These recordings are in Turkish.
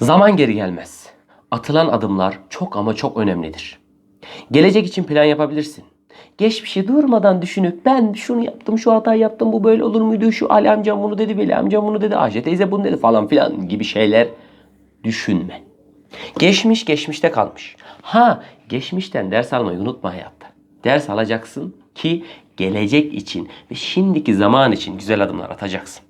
Zaman geri gelmez. Atılan adımlar çok ama çok önemlidir. Gelecek için plan yapabilirsin. Geçmişi durmadan düşünüp ben şunu yaptım, şu hatayı yaptım, bu böyle olur muydu, şu Ali amcam bunu dedi, Veli amcam bunu dedi, Ayşe teyze bunu dedi falan filan gibi şeyler düşünme. Geçmiş geçmişte kalmış. Ha geçmişten ders almayı unutma hayatta. Ders alacaksın ki gelecek için ve şimdiki zaman için güzel adımlar atacaksın.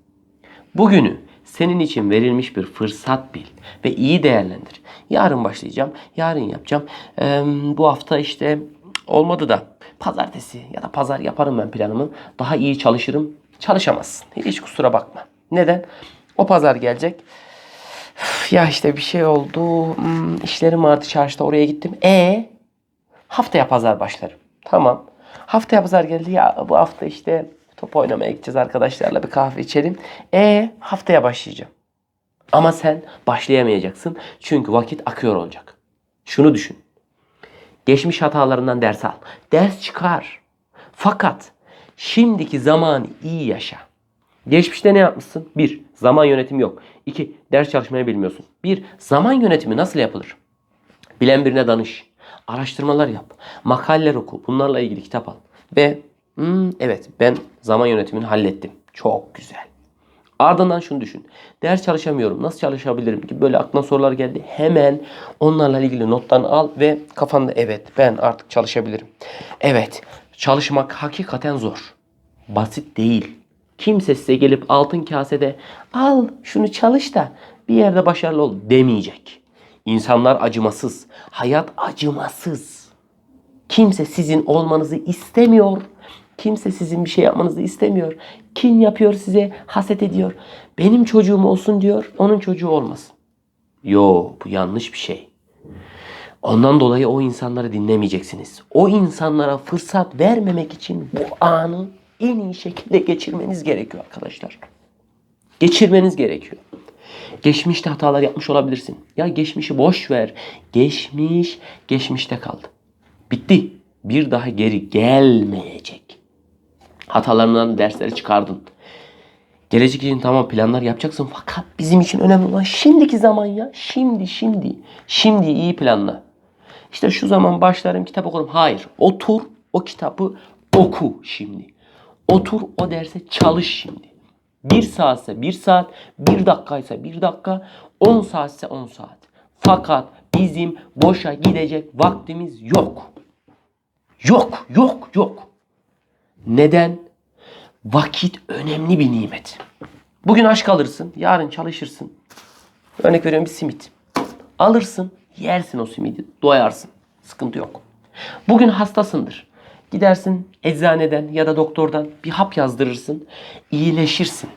Bugünü senin için verilmiş bir fırsat bil ve iyi değerlendir. Yarın başlayacağım, yarın yapacağım. Ee, bu hafta işte olmadı da pazartesi ya da pazar yaparım ben planımı. Daha iyi çalışırım. Çalışamazsın. Hiç kusura bakma. Neden? O pazar gelecek. Ya işte bir şey oldu. Hmm, işlerim vardı çarşıda oraya gittim. E haftaya pazar başlarım. Tamam. Haftaya pazar geldi. Ya bu hafta işte top oynamaya gideceğiz arkadaşlarla bir kahve içelim. E haftaya başlayacağım. Ama sen başlayamayacaksın. Çünkü vakit akıyor olacak. Şunu düşün. Geçmiş hatalarından ders al. Ders çıkar. Fakat şimdiki zamanı iyi yaşa. Geçmişte ne yapmışsın? Bir, zaman yönetimi yok. İki, ders çalışmayı bilmiyorsun. Bir, zaman yönetimi nasıl yapılır? Bilen birine danış. Araştırmalar yap. Makaleler oku. Bunlarla ilgili kitap al. Ve "Hmm, evet ben zaman yönetimini hallettim. Çok güzel. Ardından şunu düşün. Ders çalışamıyorum. Nasıl çalışabilirim gibi böyle aklına sorular geldi. Hemen onlarla ilgili notlarını al ve kafanda evet ben artık çalışabilirim. Evet çalışmak hakikaten zor. Basit değil. Kimse size gelip altın kasede al şunu çalış da bir yerde başarılı ol demeyecek. İnsanlar acımasız. Hayat acımasız. Kimse sizin olmanızı istemiyor. Kimse sizin bir şey yapmanızı istemiyor. Kim yapıyor size? Haset ediyor. Benim çocuğum olsun diyor. Onun çocuğu olmasın. Yo bu yanlış bir şey. Ondan dolayı o insanları dinlemeyeceksiniz. O insanlara fırsat vermemek için bu anı en iyi şekilde geçirmeniz gerekiyor arkadaşlar. Geçirmeniz gerekiyor. Geçmişte hatalar yapmış olabilirsin. Ya geçmişi boş ver. Geçmiş geçmişte kaldı. Bitti. Bir daha geri gelmeyecek. Hatalarından dersleri çıkardın. Gelecek için tamam planlar yapacaksın fakat bizim için önemli olan şimdiki zaman ya. Şimdi şimdi. Şimdi iyi planla. İşte şu zaman başlarım kitap okurum. Hayır. Otur o kitabı oku şimdi. Otur o derse çalış şimdi. Bir saatse bir saat, bir dakikaysa bir dakika, on saatse on saat. Fakat bizim boşa gidecek vaktimiz yok. Yok, yok, yok. Neden? Vakit önemli bir nimet. Bugün aç kalırsın, yarın çalışırsın. Örnek veriyorum bir simit. Alırsın, yersin o simidi, doyarsın. Sıkıntı yok. Bugün hastasındır. Gidersin eczaneden ya da doktordan bir hap yazdırırsın, iyileşirsin.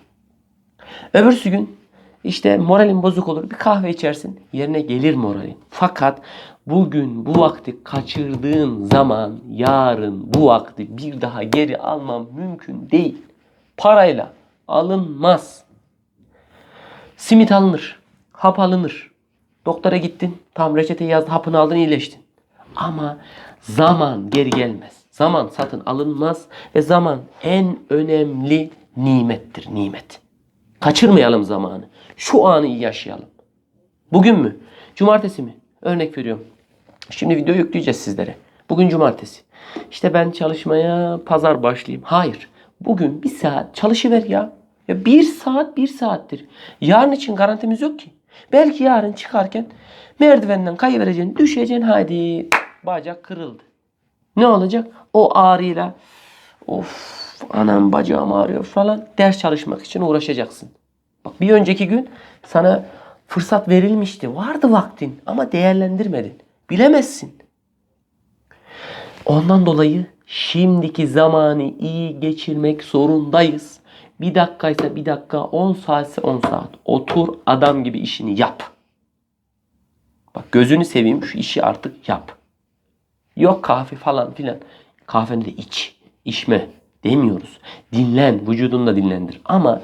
Öbürsü gün işte moralin bozuk olur. Bir kahve içersin. Yerine gelir moralin. Fakat bugün bu vakti kaçırdığın zaman yarın bu vakti bir daha geri almam mümkün değil. Parayla alınmaz. Simit alınır. Hap alınır. Doktora gittin. Tam reçeteyi yazdı. Hapını aldın iyileştin. Ama zaman geri gelmez. Zaman satın alınmaz ve zaman en önemli nimettir. Nimet. Kaçırmayalım zamanı. Şu anı iyi yaşayalım. Bugün mü? Cumartesi mi? Örnek veriyorum. Şimdi video yükleyeceğiz sizlere. Bugün cumartesi. İşte ben çalışmaya pazar başlayayım. Hayır. Bugün bir saat çalışıver ya. Ya bir saat bir saattir. Yarın için garantimiz yok ki. Belki yarın çıkarken merdivenden kayıvereceksin, düşeceksin. Hadi bacak kırıldı. Ne olacak? O ağrıyla of anam bacağım ağrıyor falan ders çalışmak için uğraşacaksın. Bak bir önceki gün sana fırsat verilmişti. Vardı vaktin ama değerlendirmedin. Bilemezsin. Ondan dolayı şimdiki zamanı iyi geçirmek zorundayız. Bir dakikaysa bir dakika, 10 saatse 10 saat. Otur adam gibi işini yap. Bak gözünü seveyim şu işi artık yap. Yok kahve falan filan. Kahveni de iç. İçme demiyoruz. Dinlen. Vücudunu da dinlendir. Ama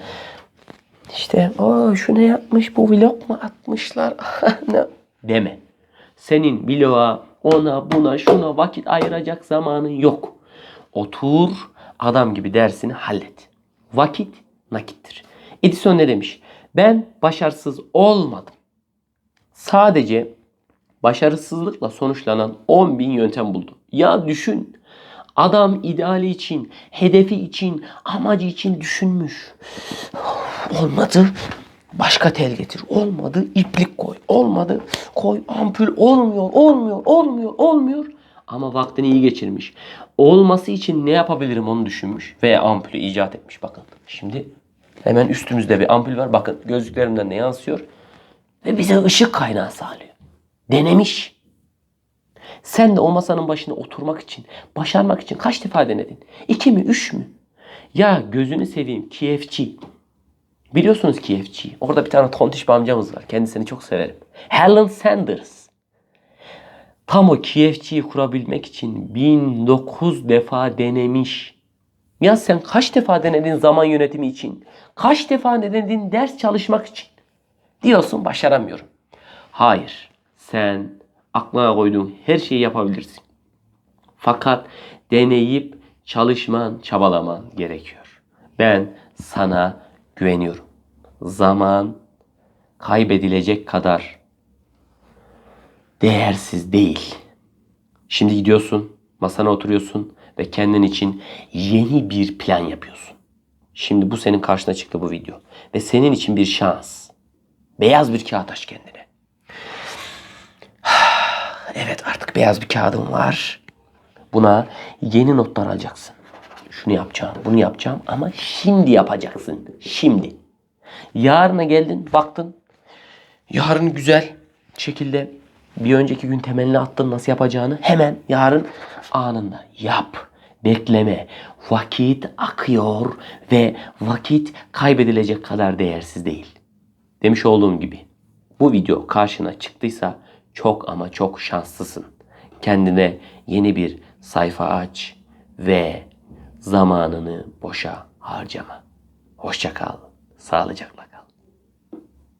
işte o şu ne yapmış bu vlog mu atmışlar deme. Senin vloga ona buna şuna vakit ayıracak zamanın yok. Otur adam gibi dersini hallet. Vakit nakittir. Edison ne demiş? Ben başarısız olmadım. Sadece başarısızlıkla sonuçlanan 10 bin yöntem buldum. Ya düşün. Adam ideali için, hedefi için, amacı için düşünmüş. Olmadı. Başka tel getir. Olmadı. iplik koy. Olmadı. Koy ampul. Olmuyor. Olmuyor. Olmuyor. Olmuyor. Ama vaktini iyi geçirmiş. Olması için ne yapabilirim onu düşünmüş. Ve ampulü icat etmiş. Bakın. Şimdi hemen üstümüzde bir ampul var. Bakın gözlüklerimden de yansıyor. Ve bize ışık kaynağı sağlıyor. Denemiş. Sen de o masanın başına oturmak için, başarmak için kaç defa denedin? İki mi, üç mü? Ya gözünü seveyim KFC. Biliyorsunuz KFC. Orada bir tane tontiş bir amcamız var. Kendisini çok severim. Helen Sanders. Tam o KFC'yi kurabilmek için 1009 defa denemiş. Ya sen kaç defa denedin zaman yönetimi için? Kaç defa denedin ders çalışmak için? Diyorsun başaramıyorum. Hayır. Sen aklına koyduğun her şeyi yapabilirsin. Fakat deneyip çalışman, çabalaman gerekiyor. Ben sana güveniyorum. Zaman kaybedilecek kadar değersiz değil. Şimdi gidiyorsun, masana oturuyorsun ve kendin için yeni bir plan yapıyorsun. Şimdi bu senin karşına çıktı bu video. Ve senin için bir şans. Beyaz bir kağıt aç kendine. Evet artık beyaz bir kağıdın var. Buna yeni notlar alacaksın. Şunu yapacağım, bunu yapacağım ama şimdi yapacaksın. Şimdi. Yarına geldin, baktın. Yarın güzel şekilde bir önceki gün temelini attın nasıl yapacağını. Hemen yarın anında yap. Bekleme. Vakit akıyor ve vakit kaybedilecek kadar değersiz değil. Demiş olduğum gibi bu video karşına çıktıysa çok ama çok şanslısın. Kendine yeni bir sayfa aç ve zamanını boşa harcama. Hoşça kal, sağlıcakla.